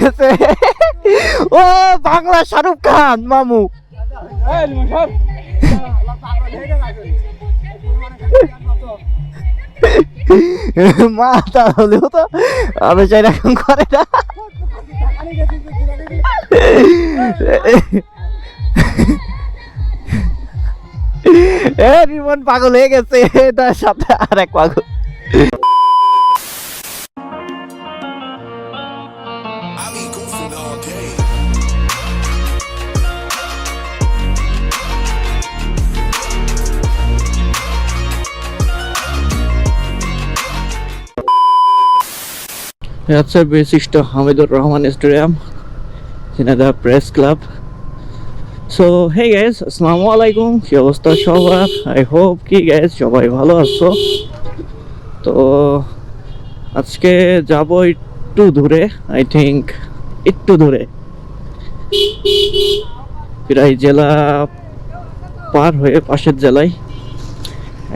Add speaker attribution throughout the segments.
Speaker 1: গেছে ও, বাংলা শাহরুখ খান, মামু। মাথা হলেও তো আমি চাই এরকম করে না। এ, রিমন পাগল হয়ে গেছে। তার সাথে আর এক পাগল। হচ্ছে বিশিষ্ট Hamidur Rahman stadium Jhenaidah press club. So hey guys আসসালামু আলাইকুম, কি অবস্থা সবার? আই হোপ কি গ্যাস সবাই ভালো আছো? তো, আজকে যাব একটু দূরে আই থিঙ্ক একটু দূরে। প্রায় জেলা পার হয়ে পাশের জেলায়।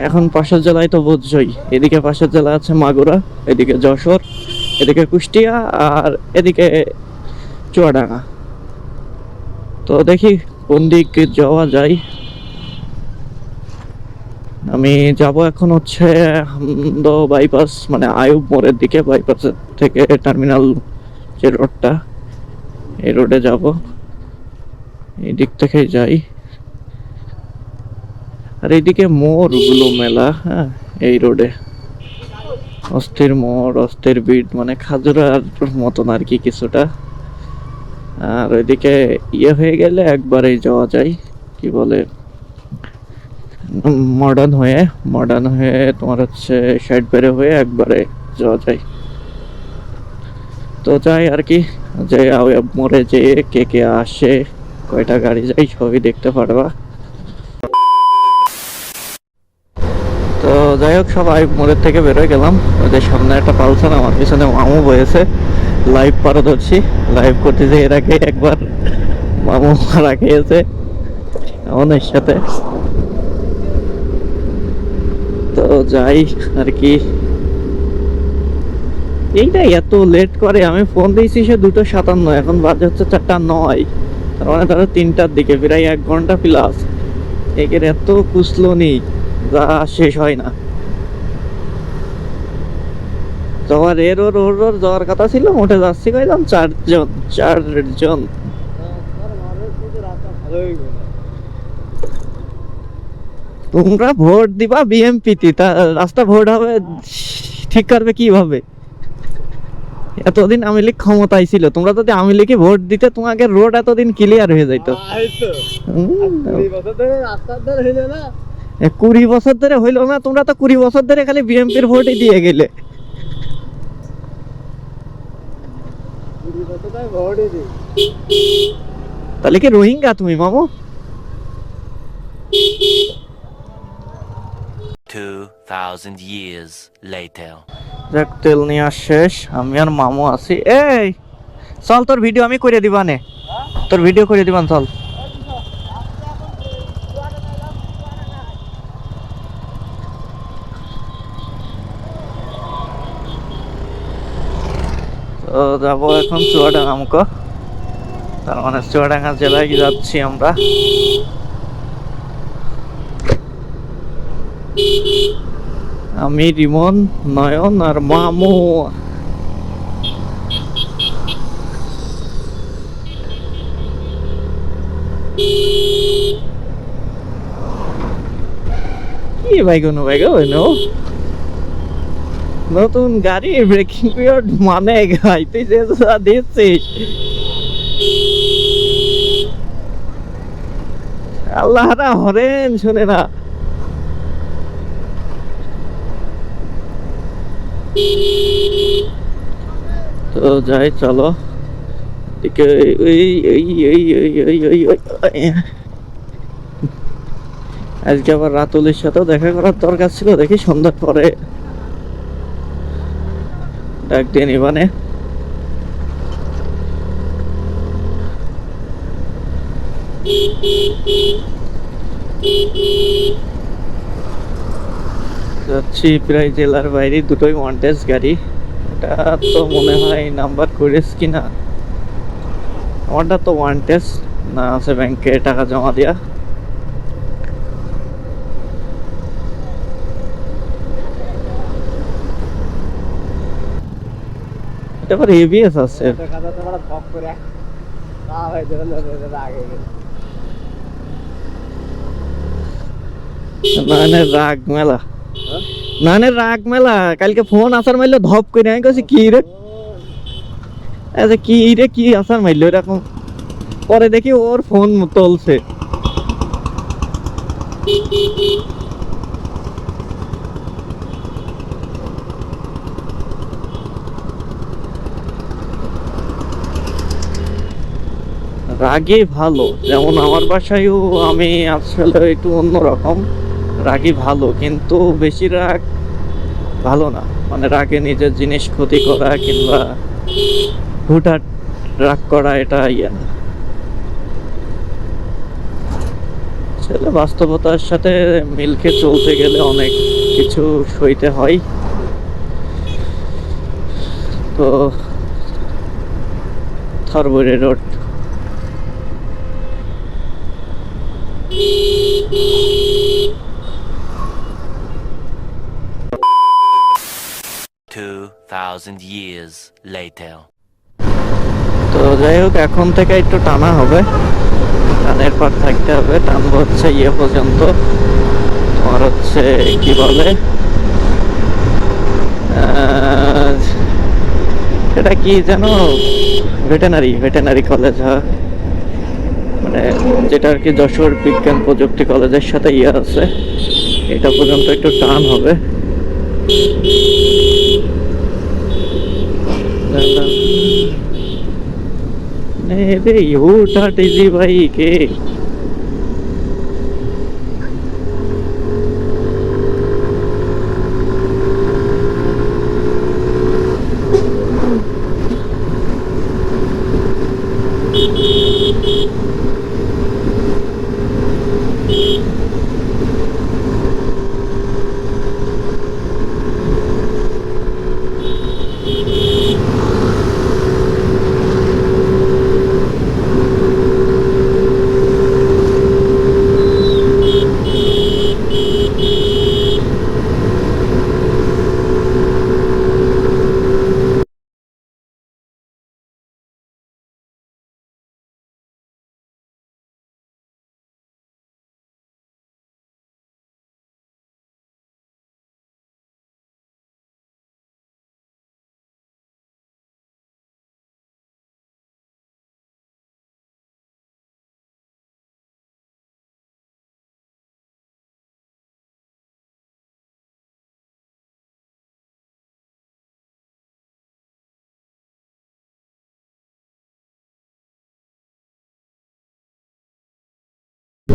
Speaker 1: এখন পাশের জেলায় তো বুঝছই, এদিকে পাশের জেলা আছে মাগুরা, এদিকে যশোর। এদিকে কুষ্টিয়া আর এদিকে চুয়াডাঙ্গা। তো দেখি কোন দিক যাওয়া যায়। আমি যাব এখন হচ্ছে বাইপাস মানে আয়ুব মোড়ের দিকে, বাইপাস থেকে টার্মিনাল যে রোডটা, এই রোডে যাব। এই দিক থেকে যাই। আর এইদিকে মোড়গুলো মেলা হ্যাঁ এই রোডে। অস্থির মোড় অস্থির বিট মানে খাজুরার মতন আর কি কিছুটা। আর ওইদিকে ইয়ে হয়ে গেলে একবারেই যাওয়া যায়, কি বলে মডার্ন হয়ে মডার্ন হয়ে তোমার হচ্ছে সাইড বেড়ে হয়ে একবারে যাওয়া যায়। তো যাই আর কি, যে মোড়ে যে কে কে আসে, কয়টা গাড়ি যাই সবই দেখতে পারবা। তো যাই হোক, সবাই মোড়ের থেকে বেরোয় গেলাম। ওদের সামনে একটা পালসার আমার পিছনে মামু বয়েছে। লাইভ পারদর্শী লাইভ করতে যে এর আগে একবার মামু মারা খেয়েছে আমাদের সাথে। তো যাই, আর কি। এইটা এত লেট করে আমি ফোন দিয়েছি, সে দুটো সাতান্ন, এখন বাজে হচ্ছে চারটা নয়। তার মানে ধরো তিনটার দিকে, প্রায় এক ঘণ্টা প্লাস একের এত কুসলো নেই যা শেষ হয় না। তোমার এর ওর ওর ওর যাওয়ার কথা ছিল উঠে যাচ্ছি কইলাম চারজন চারজন। তোমরা ভোট দিবা বিএমপিতে তা রাস্তা ভোট হবে ঠিক করবে কীভাবে? এতদিন আওয়ামী লীগ ক্ষমতায় ছিল তোমরা যদি আওয়ামী লীগে ভোট দিতে তোমাকে রোড এতদিন ক্লিয়ার হয়ে যাইতো। এ কুড়ি বছর ধরে হইল না তোমরা তো কুড়ি বছর ধরে খালি বিএমপির ভোটই দিয়ে গেলে। তাহলে কি রোহিঙ্গা তুমি মামু?
Speaker 2: 2,000 years later.
Speaker 1: যাক তেল নিয়ে শেষ আমি আর মামু আছি। এই চল তোর ভিডিও আমি করে দিবানে। তোর ভিডিও করে দিবান চল। তো এখন চুয়াডাঙ্গা মুখো তার মানে চুয়াডাঙ্গা জেলায় যাচ্ছি আমরা। আমি রিমন, নয়ন আর মামু। কি বাইক অনু বাইক হইনো নতুন গাড়ি ব্রেকিং পিরিয়ড মানে গাই তুই যে দিচ্ছিস হরেন শুনে না। তো যাই, চলো। আজকে আবার রাতুলের সাথেও দেখা করার দরকার ছিল, দেখি সন্ধ্যার পরে। ডাক দিয়ে নিবানে যাচ্ছি প্রায় জেলার বাইরে, দুটোই ওয়ান্টেজ গাড়ি। এটা তো মনে হয় নাম্বার করেছ কিনা? আমারটা তো ওয়ান টেস্ট না আছে ব্যাংকে টাকা জমা দিয়া। এটা এবিএস আছে। নানের রাগ মেলা। নানের রাগ মেলা কালকে ফোন আসার মাইলে ধপ করে আমি কইছি কি রে? আচ্ছা কি রে কি আসার মাইলো এরকম। পরে দেখি ওর ফোন তুলছে। রাগী ভালো। যেমন আমার বাসায়ও আমি আসলে একটু অন্যরকম। রাগী ভালো, কিন্তু বেশি রাগ ভালো না। মানে রাগে নিজের জিনিস ক্ষতি করা কিংবা হুটহাট রাগ করা, এটা ইয়ে না। আসলে বাস্তবতার সাথে মিলকে চলতে গেলে অনেক কিছু সইতে হয়। তো, থরবরে road
Speaker 2: Two thousand years later.
Speaker 1: তো যাই হোক, এখন থেকে একটু টানা হবে। টানের পর থাকতে হবে। টানবো হচ্ছে ইয়ে পর্যন্ত। তোমার হচ্ছে কি বলে? এটা কি যেন? ভেটেনারি ভেটেনারি কলেজ হ্যাঁ। মানে যেটা আর কি যশোর বিজ্ঞান প্রযুক্তি কলেজের সাথে ইয়ে আছে এটা পর্যন্ত একটু টান হবে না, না। नहीं रे यू टाटी जी भाई के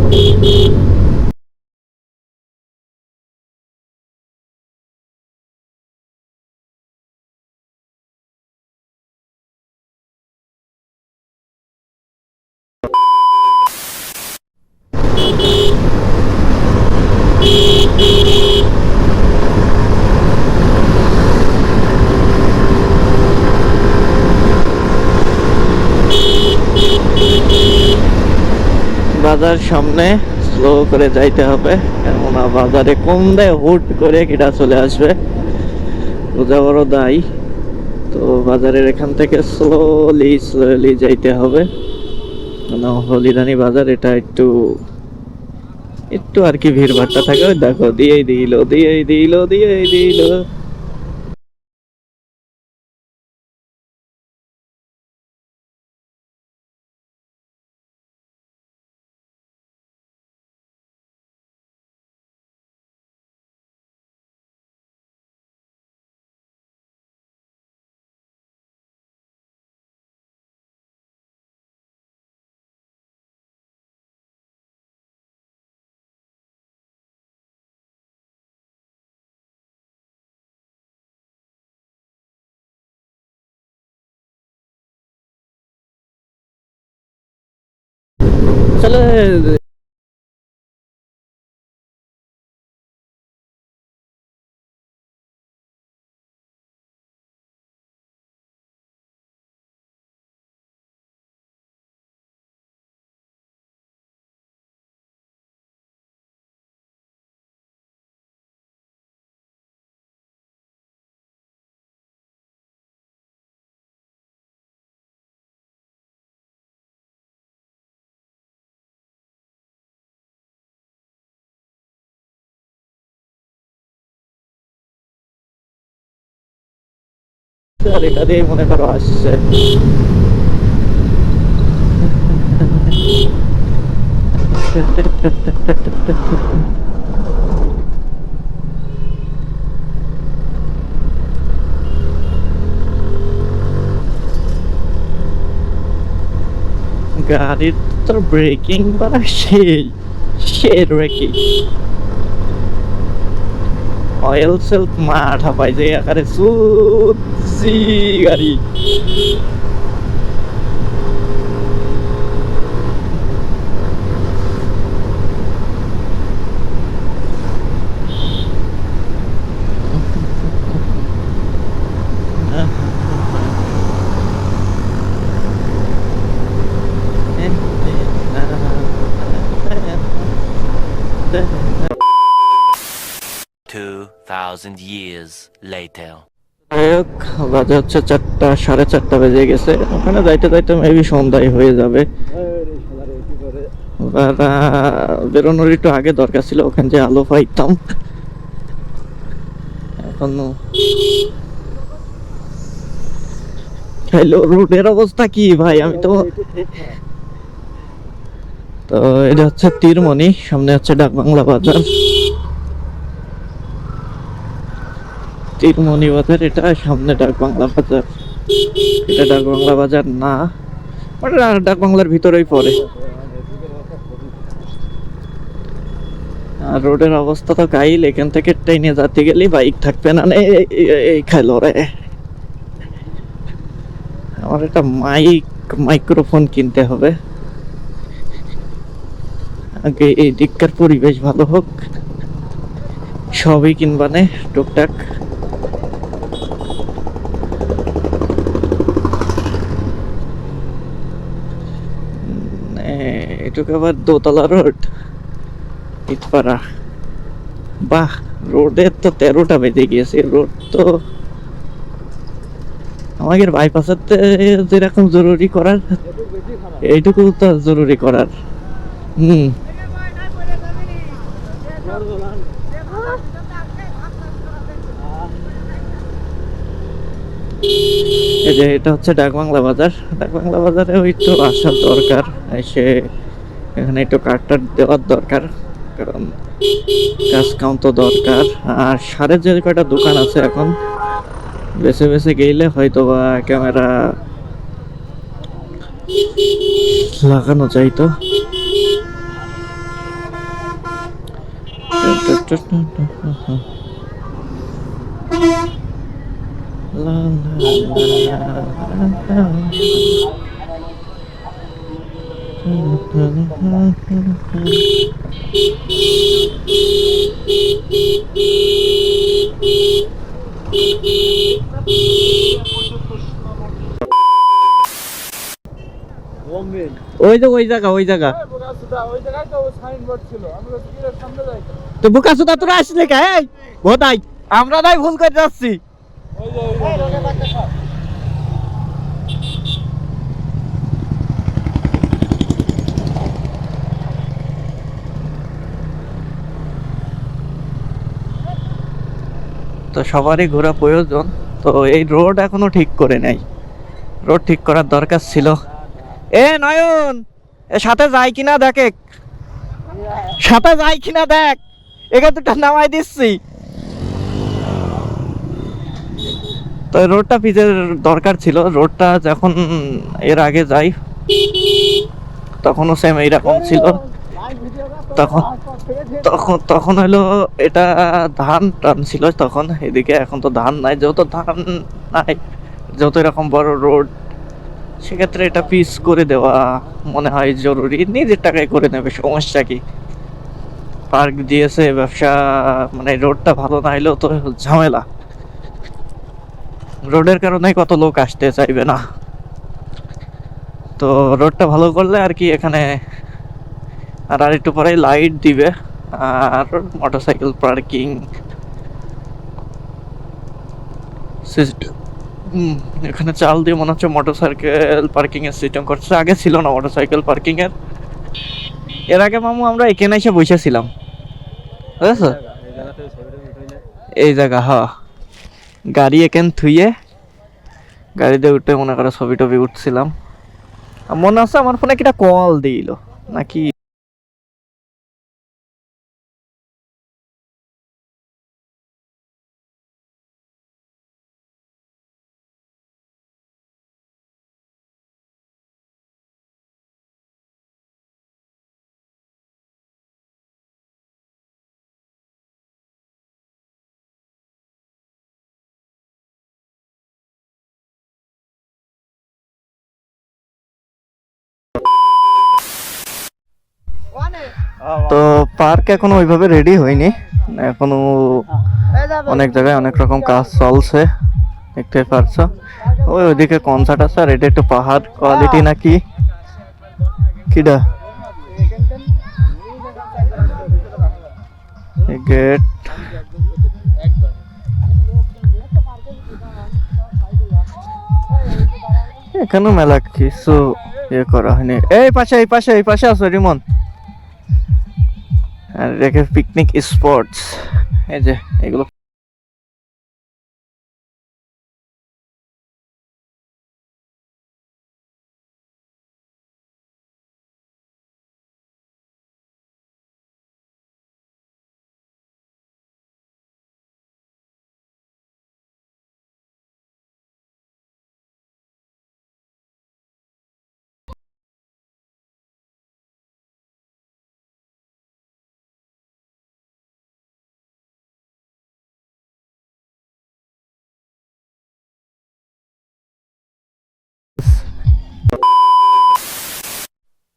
Speaker 1: Beep, beep. বাজার সামনে স্লো করে যাইতে হবে। কেননা বাজারে কম দেয় হুট করে কিটা চলে আসবে, বোঝা বড় দায়। তো বাজারের এখান থেকে স্লোলি স্লোলি যাইতে হবে। হলিদানি বাজার এটা একটু একটু আর কি ভিড় ভাট্টা থাকে। দেখো, দিয়েই দিল দিয়েই দিল দিয়েই দিল। আসলে এটা দিয়ে মনে করো আসছে। গাড়ির তো ব্রেকিং করা সেই সে ব্রেকিং অয়েল সেলফ মাঠা পাই যে আকারে সুচি গাড়ি।
Speaker 2: Thousand years later.
Speaker 1: বাজে হচ্ছে চারটা, সাড়ে চারটা বেজে গেছে। ওখানে যাইতে যাইতে মেবি সন্ধ্যায় হয়ে যাবে। বেরোনোর একটু আগে দরকার ছিল যে আলো পাইতাম। হ্যালো, রোডের অবস্থা কি ভাই? আমি তো তো এটা হচ্ছে তীরমণি, সামনে হচ্ছে ডাক বাংলা বাজার। তীরমণি বাজার এটা সামনে ডাক বাংলা বাজার। এটা ডাক বাংলা বাজার না ডাক বাংলার ভিতরেই পড়ে। আর রোডের অবস্থা তো গাইল এখান থেকে ট্রেনে যেতে গেলে বাইক থাকবে না এই- এই- এই খাইলো রে। আমার একটা মাইক, মাইক্রোফোন কিনতে হবে। আগে এই দিককার পরিবেশ ভালো হোক। সবই কিনবানে, টুকটাক উম, এ- এটুকু আবার দোতলা রোড। ইটপাড়া। বাহ রোডের তো তেরোটা বেজে গিয়েছে, রোড তো আমাদের বাইপাসের যেরকম জরুরি করার, এইটুকু তো জরুরি করার। হুম। এই যে এটা হচ্ছে ডাকবাংলা বাজার। ডাকবাংলা বাজারে ওই তো আসার দরকার, এসে এখানে একটু কার্ডটা দেওয়ার দরকার, কারণ কাজ কাউন্ট তো দরকার। আর সারের যে কয়টা দোকান আছে এখন, বেছে বেছে গেলে হয়তো বা ক্যামেরা লাগানো লা লা ওই যে, ওই জায়গা ওই জায়গা। তো বুকা সুদা তোরা আসলে কে? বোধাই, আমরা নাই ভুল করে যাচ্ছি। তো সবারই ঘোরা প্রয়োজন। তো এই রোড এখনও ঠিক করে নাই। রোড ঠিক করার দরকার ছিল। এ, নয়ন! এ, সাথে যায় কিনা দেখে সাথে যায় কিনা দেখ। এখানে দুটা নামাই দিচ্ছি। তো রোডটা পিচের দরকার ছিল। রোডটা যখন এর আগে যাই, তখনও সেম এইরকম ছিল। তখন তখন তখন হলো এটা ধান টান ছিল তখন, এদিকে এখন তো ধান নাই, যেহেতু ধান নাই, যেহেতু এরকম বড় রোড, সেক্ষেত্রে এটা পিস করে দেওয়া মনে হয় জরুরি। নিজের টাকায় করে নেবে, সমস্যা কি? পার্ক দিয়েছে ব্যবসা মানে রোডটা ভালো না হলেও তো ঝামেলা। রোডের কারণে কত লোক আসতে চাইবে না। তো রোডটা ভালো করলে আর কি এখানে আর আর একটু পরে লাইট দিবে আর মোটরসাইকেল পার্কিং এখানে চাল দিয়ে মনে হচ্ছে মোটরসাইকেল পার্কিং এর সিস্টেম করছে। আগে ছিল না মোটরসাইকেল পার্কিং এর। এর আগে মামু আমরা এখানে এসে বসেছিলাম বুঝেছ? এই জায়গা, হ। গাড়ি এখান থুইয়ে গাড়িতে উঠে মনে করে ছবি টবি উঠছিলাম মনে আছে আমার ফোনে কিটা কল দিল। নাকি তো পার্ক এখনও ওইভাবে রেডি হয়নি। এখনও অনেক জায়গায় অনেক রকম কাজ চলছে দেখতে পারছ। ওই ওইদিকে কনসার্ট আছে আর এটা একটু পাহাড় কোয়ালিটি নাকি? কিডা? গেট এখানে মেলা কিছু ইয়ে করা হয়নি। এই পাশে এই পাশে এই পাশে আছে রিমন। আর রেখে পিকনিক স্পটস এই যে এগুলো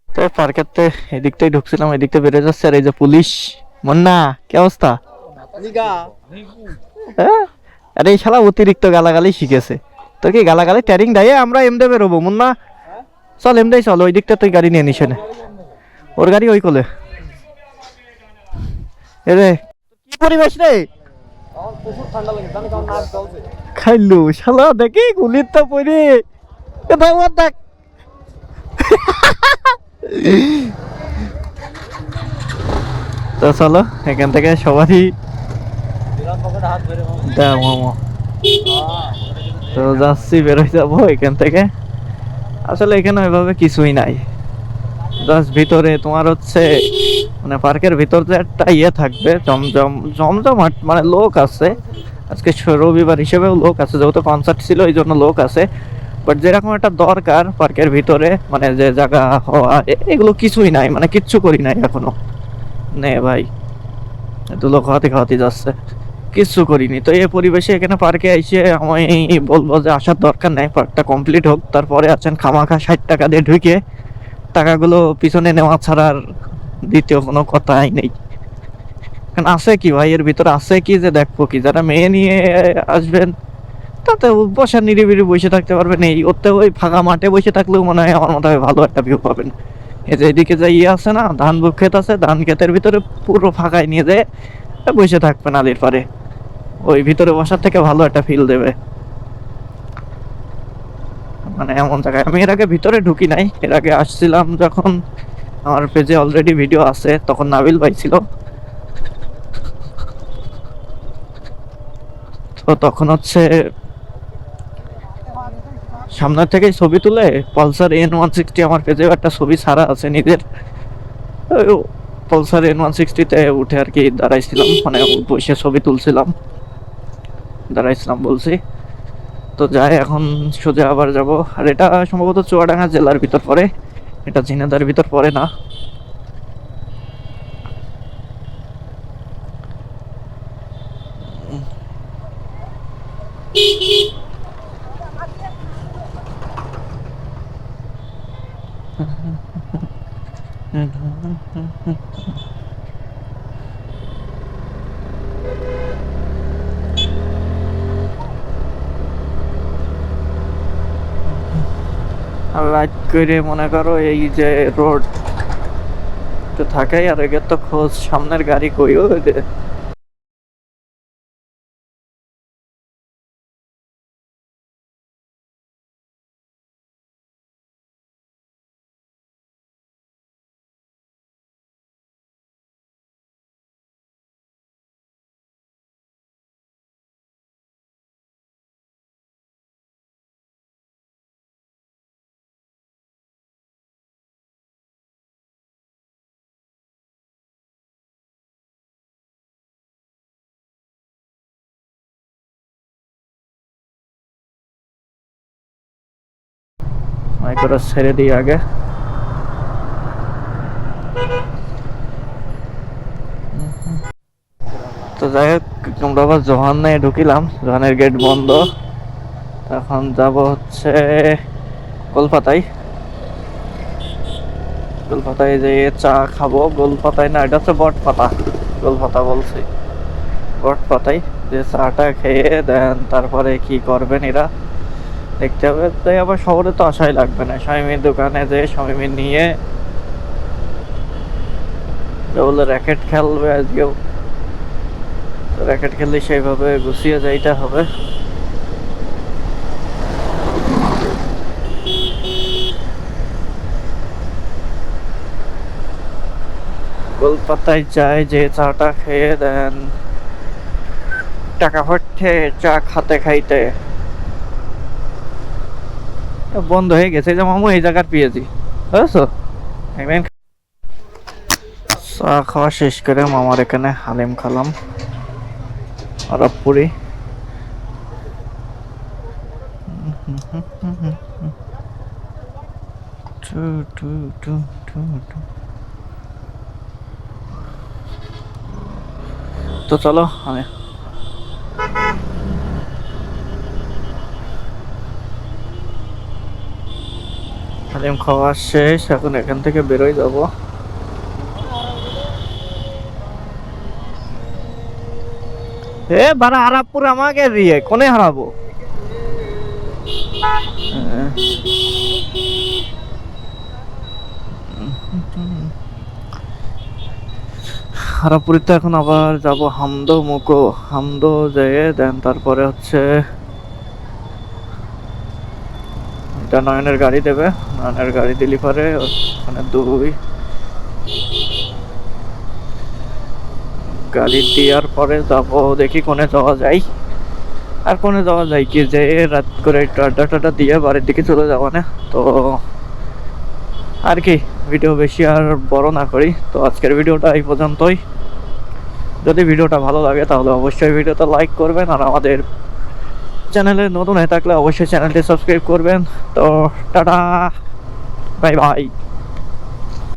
Speaker 1: তো পার্কেতে এদিকটাই ঢুকছিলাম এদিকটা বেড়ে যাচ্ছে আর এই যে পুলিশ। মন্না কি অবস্থা? হ্যাঁ? আরে এই শালা অতিরিক্ত গালাগালি শিখেছে। তো কি গালাগালি ট্যারিং দেয় আমরা এমডে বেরোবো? মুন্না চল এমডেই চল ওই দিকটা তুই গাড়ি নিয়ে নিস নে। ওর গাড়ি ওই কোলে। এ রে কি পরিবেশ রে? খাইলু শালা দেখি গুলির তো পরে। তো চলো, এখান থেকে সবারই তো যাচ্ছি, বেরোয় এখান থেকে। আসলে এখানে ওইভাবে কিছুই নাই। জাস্ট ভিতরে তোমার হচ্ছে মানে পার্কের ভিতর যে একটা ইয়ে থাকবে, জমজম জমজমাট মানে লোক আছে। আজকে রবিবার হিসেবেও লোক আছে, যেহেতু কনসার্ট ছিল এই জন্য লোক আছে। বাট যেরকম একটা দরকার পার্কের ভিতরে মানে যে জায়গা হওয়া এগুলো কিছুই নাই মানে কিচ্ছু করি নাই এখনও। নে ভাই দুলো খাওয়াতে খাওয়াতে যাচ্ছে, কিচ্ছু করিনি। তো এই পরিবেশে এখানে পার্কে এসে আমি বলব যে আসার দরকার নাই, পার্কটা কমপ্লিট হোক, তারপরে আছেন খামাখা ষাট টাকা দিয়ে ঢুকে, টাকাগুলো পিছনে নেওয়া ছাড়া আর দ্বিতীয় কোনো কথাই নেই। আছে কি ভাই, এর ভিতরে আছে কি যে দেখব কি? যারা মেয়ে নিয়ে আসবেন তাতে বসার নিরিবিলি বসে থাকতে পারবেন এই ওতে ওই ফাঁকা মাঠে বসে থাকলেও মনে হয় আমার মতো হয় ভালো একটা ভিউ পাবেন। এই এদিকে যে ইয়ে আছে না, ধান ক্ষেত আছে, ধান ক্ষেতের ভিতরে পুরো ফাঁকায় নিয়ে যায় বসে থাকবেন আলির পারে ওই ভিতরে বসার থেকে ভালো একটা ফিল দেবে। মানে এমন জায়গায়। আমি এর আগে ভিতরে ঢুকি নাই। এর আগে আসছিলাম যখন আমার পেজে অলরেডি ভিডিও আছে, তখন নাবিল ভাই ছিল। তো তখন হচ্ছে সামনের থেকে ছবি তুলে পালসার এন ওয়ান সিক্সটি আমার পেজেও একটা ছবি ছাড়া আছে নিজের। পালসার এন ওয়ান সিক্সটিতে উঠে আর কি দাঁড়াইছিলাম মানে বসে ছবি তুলছিলাম। দাঁড়াইছিলাম বলছি। তো যাই, এখন সোজা আবার যাব। আর এটা সম্ভবত চুয়াডাঙ্গা জেলার ভিতর পড়ে। এটা ঝিনাদার ভিতর পড়ে না। আর রাইড করে মনে করো এই যে রোড তো থাকাই আর এগের তো খোঁজ সামনের গাড়ি কইও মাইক্রো ছেড়ে দিই আগে। তো যাই হোক ঢুকিলাম, জোহানের গেট বন্ধ। এখন যাব হচ্ছে কলকাতায়। কলকাতায় যে চা খাব, গোলপাতায় না, এটা হচ্ছে বটপাতা। গোলপাতা বলছি। বটপাতায় যে চাটা খেয়ে দেন, তারপরে কি করবেন এরা? দেখতে হবে তাই আবার শহরে তো আসাই লাগবে না। স্বামীর দোকানে যে স্বামী নিয়ে বলে র্যাকেট খেলবে আজকেও। র্যাকেট খেললে সেইভাবে গুছিয়ে যাইতে হবে। কলকাতায় যায়, যে চাটা খেয়ে দেন। টাকা হচ্ছে চা খাতে খাইতে। বন্ধ হয়ে গেছে যে মামু, এই জায়গার পেয়েছি বুঝছ? চা খাওয়া শেষ করে মামার এখানে হালিম খালাম, আরবপুরি। তো চলো, আমি হালিম খাওয়া শেষ, এখন এখান থেকে বেরোই যাব এ বারা হারাপুর আমাকে দিয়ে, কোনে হারাবো। হারাপুরিতে এখন আবার যাব হামদো মুকো, হামদো যেয়ে দেন, তারপরে হচ্ছে এটা নয়নের গাড়ি দেবে, নয়নের গাড়ি দিলি পরে ওখানে দুই। গাড়ি দেওয়ার পরে যাব, দেখি কোনে যাওয়া যায়। আর কোনে যাওয়া যায় কি যে, রাত করে একটু আড্ডা টাড্ডা দিয়ে বাড়ির দিকে চলে যাওয়া না। তো আর কি, ভিডিও বেশি আর বড় না করি। তো আজকের ভিডিওটা এই পর্যন্তই। যদি ভিডিওটা ভালো লাগে তাহলে অবশ্যই ভিডিওটা লাইক করবেন আর আমাদের চ্যানেলে নতুন হয়ে থাকলে অবশ্যই চ্যানেলটি সাবস্ক্রাইব করবেন। তো টাটা বাই বাই।